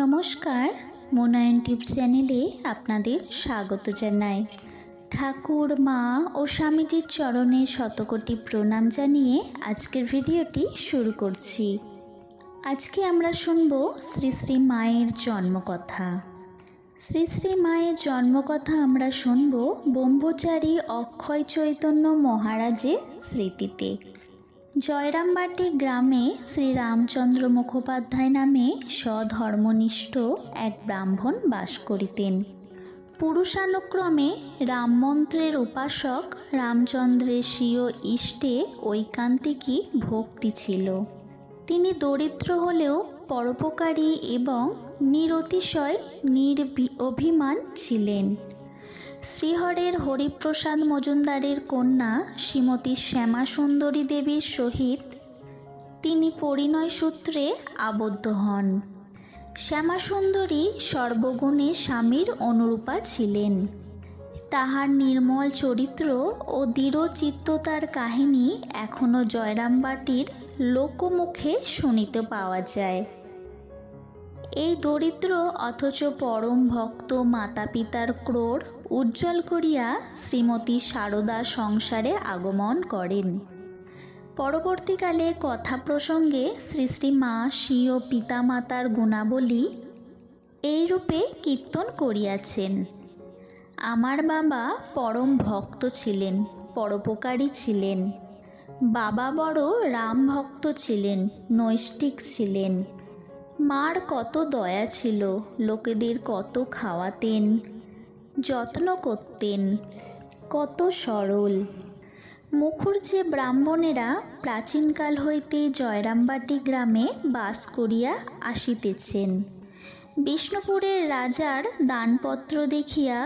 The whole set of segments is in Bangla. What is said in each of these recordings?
নমস্কার মোনায়ন টিপ চ্যানেলে আপনাদের স্বাগত জানাই। ঠাকুর, মা ও স্বামীজির চরণে শতকোটি প্রণাম জানিয়ে আজকের ভিডিওটি শুরু করছি। আজকে আমরা শুনব শ্রী শ্রী মায়ের জন্মকথা। শ্রী শ্রী মায়ের জন্মকথা আমরা শুনব ব্রহ্মচারী অক্ষয় চৈতন্য মহারাজের স্মৃতিতে। জয়রামবাটি গ্রামে শ্রী রামচন্দ্র মুখোপাধ্যায় নামে স্বধর্মনিষ্ঠ এক ব্রাহ্মণ বাস করিতেন। পুরুষানুক্রমে রামমন্ত্রের উপাসক রামচন্দ্রের স্বীয় ইষ্টে ঐকান্তিকী ভক্তি ছিল। তিনি দরিদ্র হলেও পরোপকারী এবং নিরতিশয় নির্বি, অভিমান ছিলেন। শ্রীহরের হরিপ্রসাদ মজুমদারের কন্যা শ্রীমতী শ্যামা সুন্দরী দেবীর সহিত তিনি পরিণয় সূত্রে আবদ্ধ হন। শ্যামা সুন্দরী সর্বগুণে স্বামীর অনুরূপা ছিলেন। তাহার নির্মল চরিত্র ও দৃঢ়চিত্ততার কাহিনী এখনও জয়রামবাটির লোকমুখে শুনিতে পাওয়া যায়। এই দরিদ্র অথচ পরম ভক্ত মাতা পিতার ক্রোড় উজ্জ্বল করিয়া শ্রীমতী সারদা সংসারে আগমন করেন। পরবর্তীকালে কথা প্রসঙ্গে শ্রী শ্রী মা স্বীয় পিতামাতার গুণাবলী এইরূপে কীর্তন করিয়াছেন। আমার বাবা পরম ভক্ত ছিলেন, পরোপকারী ছিলেন। বাবা বড় রাম ভক্ত ছিলেন, নৈষ্ঠিক ছিলেন। মার কত দয়া ছিল, লোকেদের কত খাওয়াতেন, যত্ন করতেন, কত সরল। মুখুর্জে ব্রাহ্মণেরা প্রাচীনকাল হইতে জয়রামবাটি গ্রামে বাস করিয়া আসিতেছেন, বিষ্ণুপুরের রাজার দানপত্র দেখিয়া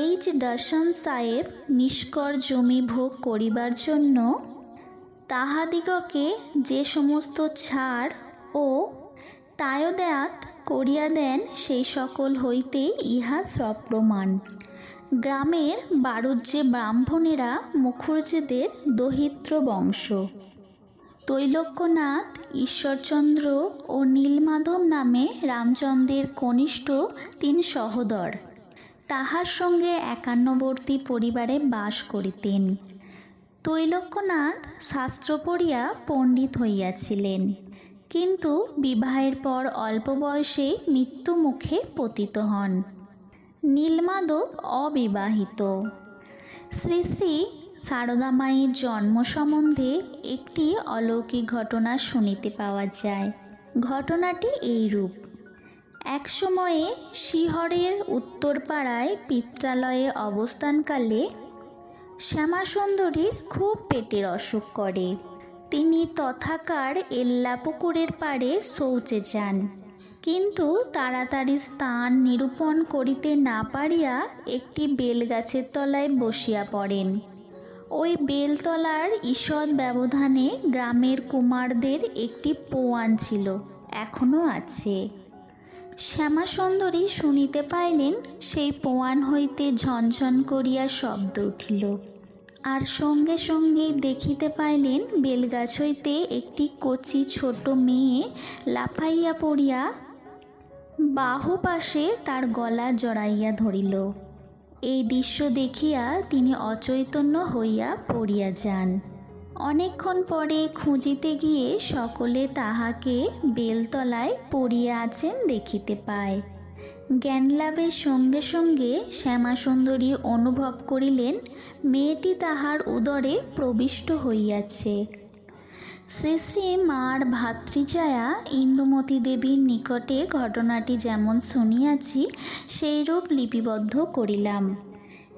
এইচ. দর্শন সাহেব নিষ্কর জমি ভোগ করিবার জন্য তাহাদিগকে যে সমস্ত ছাড় ও তায়দাত করিয়া দেন সেই সকল হইতে ইহা সপ্রমাণ গ্রামের বারুজ্যে ব্রাহ্মণেরা মুখুর্জীদের দহিত্র বংশ। তৈলক্যনাথ, ঈশ্বরচন্দ্র ও নীলমাধব নামে রামচন্দ্রের কনিষ্ঠ তিন সহোদর। তাহার সঙ্গে একান্নবর্তী পরিবারে বাস করিতেন। তৈলক্যনাথ শাস্ত্র পড়িয়া পণ্ডিত হইয়াছিলেন। কিন্তু বিবাহের পর অল্প বয়সে মৃত্যু মুখে পতিত হন। নীলমাধব অবিবাহিত। শ্রী শ্রী সারদা মায়ের জন্ম সম্বন্ধে একটি অলৌকিক ঘটনা শুনিতে পাওয়া যায়। ঘটনাটি এইরূপ। এক সময়ে শিহরের উত্তরপাড়ায় পিত্রালয়ে অবস্থানকালে শ্যামাসুন্দরীর খুব পেটের অসুখ করে। তিনি তথাকার এল্লাপুকুরের পাড়ে শৌচে যান। কিন্তু তাড়াতাড়ি স্থান নিরূপণ করিতে না পারিয়া একটি বেলগাছের তলায় বসিয়া পড়েন। ওই বেলতলার ঈষৎ ব্যবধানে গ্রামের কুমারদের একটি পোয়ান ছিল এখনও আছে। শ্যামাসুন্দরী শুনিতে পাইলেন, সেই পোয়ান হইতে ঝনঝন করিয়া শব্দ উঠিল। আর সঙ্গে সঙ্গে দেখিতে পাইলেন বেলগাছ হইতে একটি কচি ছোট মেয়ে লাফাইয়া পড়িয়া বাহু পাশে তার গলা জড়াইয়া ধরিল। এই দৃশ্য দেখিয়া তিনি অচৈতন্য হইয়া পড়িয়া যান। অনেকক্ষণ পরে খুঁজিতে গিয়ে সকলে তাহাকে বেলতলায় পড়িয়া আছেন দেখিতে পায়। জ্ঞানলাভের সঙ্গে সঙ্গে শ্যামাসুন্দরী অনুভব করিলেন, মেয়েটি তাহার উদরে প্রবিষ্ট হইয়াছে। শ্রী শ্রী মার ভাতৃজয়া ইন্দুমতী দেবীর নিকটে ঘটনাটি যেমন শুনিয়াছি, সেইরূপ লিপিবদ্ধ করিলাম।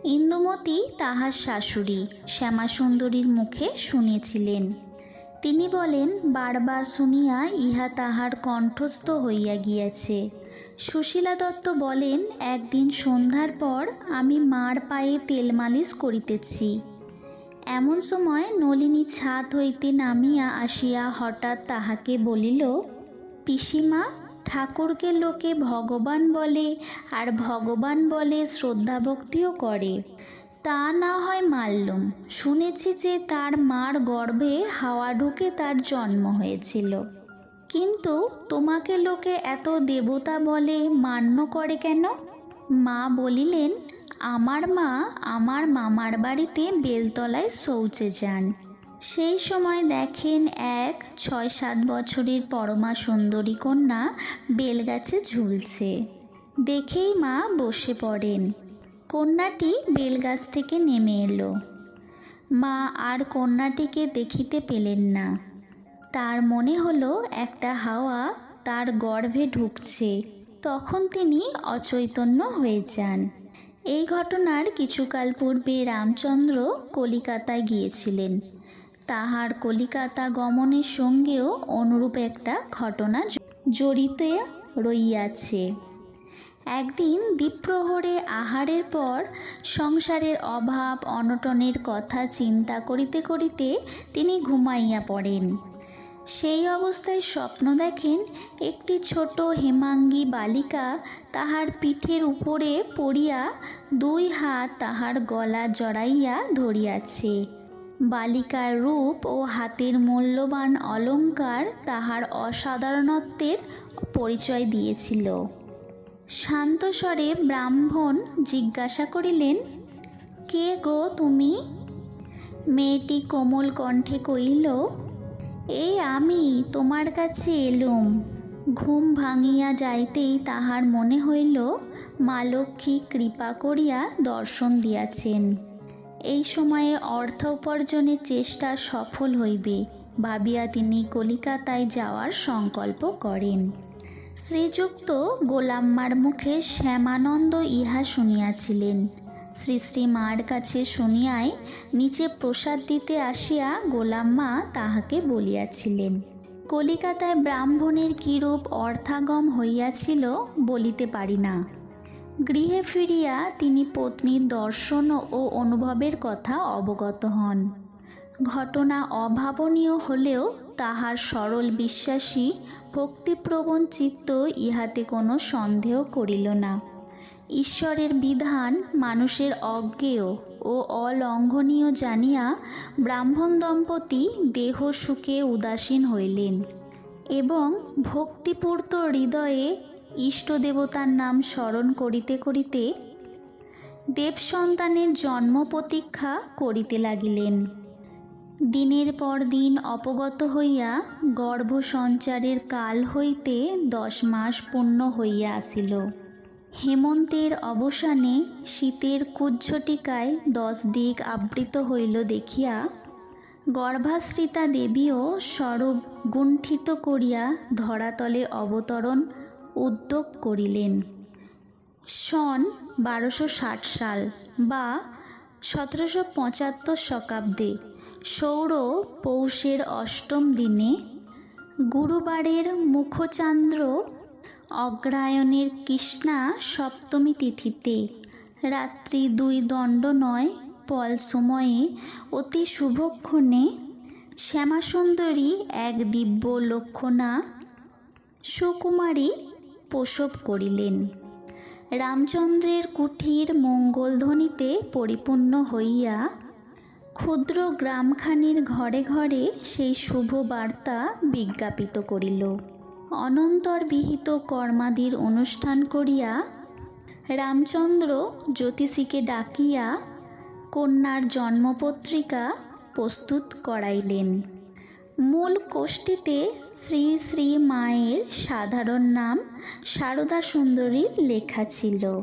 ইন্দুমতী তাহার শাশুড়ি শ্যামাসুন্দরীর মুখে শুনেছিলেন তিনি বলেন, বারবার শুনিয়া ইহা তাহার কণ্ঠস্থ হইয়া গিয়াছে। সুশীলা দত্ত বলেন, একদিন সন্ধ্যার পর আমি মার পায়ে তেল মালিশ করিতেছি। এমন সময় নলিনী ছাদ হইতে নামিয়া আসিয়া হঠাৎ তাহাকে বলিল, পিসিমা, ঠাকুরকে লোকে ভগবান বলে আর ভগবান বলে শ্রদ্ধা ভক্তিও করে। তা না হয় মানলুম শুনেছি যে তার মার গর্ভে হাওয়া ঢুকে তার জন্ম হয়েছিল। কিন্তু তোমাকে লোকে এত দেবতা বলে মান্য করে কেন? মা বলিলেন, আমার মা আমার মামার বাড়িতে বেলতলায় শৌচে যান। সেই সময় দেখেন এক ছয় সাত বছরের পরমা সুন্দরী কন্যা বেলগাছে ঝুলছে। দেখেই মা বসে পড়েন। কন্যাটি বেলগাছ থেকে নেমে এলো। মা আর কন্যাটিকে দেখিতে পেলেন না। তার মনে হলো একটা হাওয়া তার গর্ভে ঢুকছে। তখন তিনি অচৈতন্য হয়ে যান। এই ঘটনার কিছুকাল পূর্বে রামচন্দ্র কলিকাতায় গিয়েছিলেন। তাহার কলিকাতা গমনের সঙ্গেও অনুরূপ একটা ঘটনা জড়িত রইয়াছে। একদিন দ্বীপ্রহরে আহারের পর সংসারের অভাব, অনটনের কথা চিন্তা করিতে করিতে তিনি ঘুমাইয়া পড়েন। সেই অবস্থায় স্বপ্ন দেখেন একটি ছোট হেমাঙ্গী বালিকা তাহার পিঠের উপরে পড়িয়া দুই হাত তাহার গলা জড়াইয়া ধরিয়াছে। বালিকার রূপ ও হাতের মূল্যবান অলঙ্কার তাহার অসাধারণত্বের পরিচয় দিয়েছিল। শান্ত স্বরে ব্রাহ্মণ জিজ্ঞাসা করিলেন, কে গো তুমি? মেয়েটি কোমল কণ্ঠে কইল এই আমি তোমার কাছে এলুম। ঘুম ভাঙিয়া যাইতেই তাহার মনে হইল, মা লক্ষ্মী কৃপা করিয়া দর্শন দিয়াছেন। এই সময়ে অর্থ উপার্জনের চেষ্টা সফল হইবে, ভাবিয়া তিনি কলিকাতায় যাওয়ার সংকল্প করেন। শ্রীযুক্ত গোলাম্মার মুখে শ্যামানন্দ ইহা শুনিয়াছিলেন শ্রী শ্রী মার কাছে শুনিয়াই নিচে প্রসাদ দিতে আসিয়া গোলাম্মা তাহাকে বলিয়াছিলেন। কলিকাতায় ব্রাহ্মণের কিরূপ অর্থাগম হইয়াছিল বলিতে পারি না। গৃহে ফিরিয়া তিনি পত্নীর দর্শন ও অনুভবের কথা অবগত হন। ঘটনা অভাবনীয় হলেও তাহার সরল বিশ্বাসী, ভক্তিপ্রবণ চিত্ত ইহাতে কোনো সন্দেহ করিল না। ঈশ্বরের বিধান মানুষের অজ্ঞেয় ও অলঙ্ঘনীয় জানিয়া ব্রাহ্মণ দম্পতি দেহ সুখে উদাসীন হইলেন এবং ভক্তিপূর্ত হৃদয়ে ইষ্টদেবতার নাম স্মরণ করিতে করিতে দেব সন্তানের জন্ম প্রতীক্ষা করিতে লাগিলেন। দিনের পর দিন অপগত হইয়া গর্ভ সঞ্চারের কাল হইতে দশ মাস পূর্ণ হইয়া আসিল। হেমন্তের অবসানে শীতের কুজ্ঝটিকায় দশ দিক আবৃত হইল দেখিয়া গর্ভাশ্রিতা দেবীও স্বরূপ গুণ্ঠিত করিয়া ধরাতলে অবতরণ উদ্যোগ করিলেন। সন বারোশো ষাট সাল বা সতেরোশো পঁচাত্তর শকাব্দে সৌর পৌষের অষ্টম দিনে গুরুবারের মুখচান্দ্র অগ্রায়ণের কৃষ্ণা সপ্তমী তিথিতে। রাত্রি দুই দণ্ড নয়, পল সময়ে অতি শুভক্ষণে শ্যামাসুন্দরী এক দিব্য লক্ষণা সুকুমারী প্রসব করিলেন। রামচন্দ্রের কুঠির মঙ্গলধ্বনিতে পরিপূর্ণ হইয়া ক্ষুদ্র গ্রামখানির ঘরে ঘরে সেই শুভ বার্তা বিজ্ঞাপিত করিল। অনন্তর বিহিত কর্মাদির অনুষ্ঠান করিয়া রামচন্দ্র জ্যোতিষীকে ডাকিয়া কন্যার জন্মপত্রিকা প্রস্তুত করাইলেন। মূল কোষ্ঠীতে শ্রী শ্রী মায়ের সাধারণ নাম সারদা সুন্দরীর লেখা ছিল।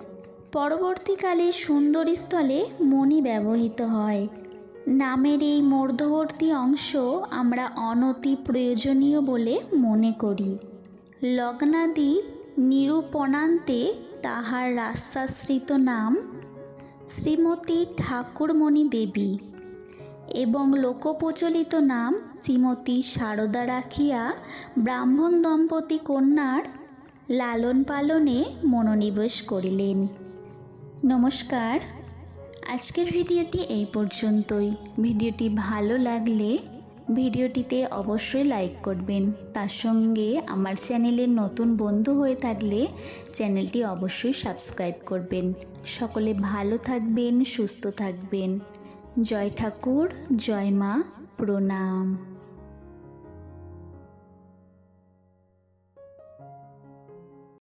পরবর্তীকালে সুন্দরী স্থলে মণি ব্যবহৃত হয়। নামের এই মধ্যবর্তী অংশ আমরা অনতি প্রয়োজনীয় বলে মনে করি। লগ্নাদি নিরূপণান্তে তাহার রাস্যাশ্রিত নাম শ্রীমতী ঠাকুরমণি দেবী এবং লোকপ্রচলিত নাম শ্রীমতী সারদা রাখিয়া ব্রাহ্মণ দম্পতি কন্যার লালন পালনে মনোনিবেশ করিলেন। নমস্কার। আজকের ভিডিওটি এই পর্যন্তই। ভিডিওটি ভালো লাগলে ভিডিওটিতে অবশ্যই লাইক করবেন। তার সঙ্গে আমার চ্যানেলের নতুন বন্ধু হয়ে থাকলে চ্যানেলটি অবশ্যই সাবস্ক্রাইব করবেন। সকলে ভালো থাকবেন, সুস্থ থাকবেন। জয় ঠাকুর, জয় মা, প্রণাম।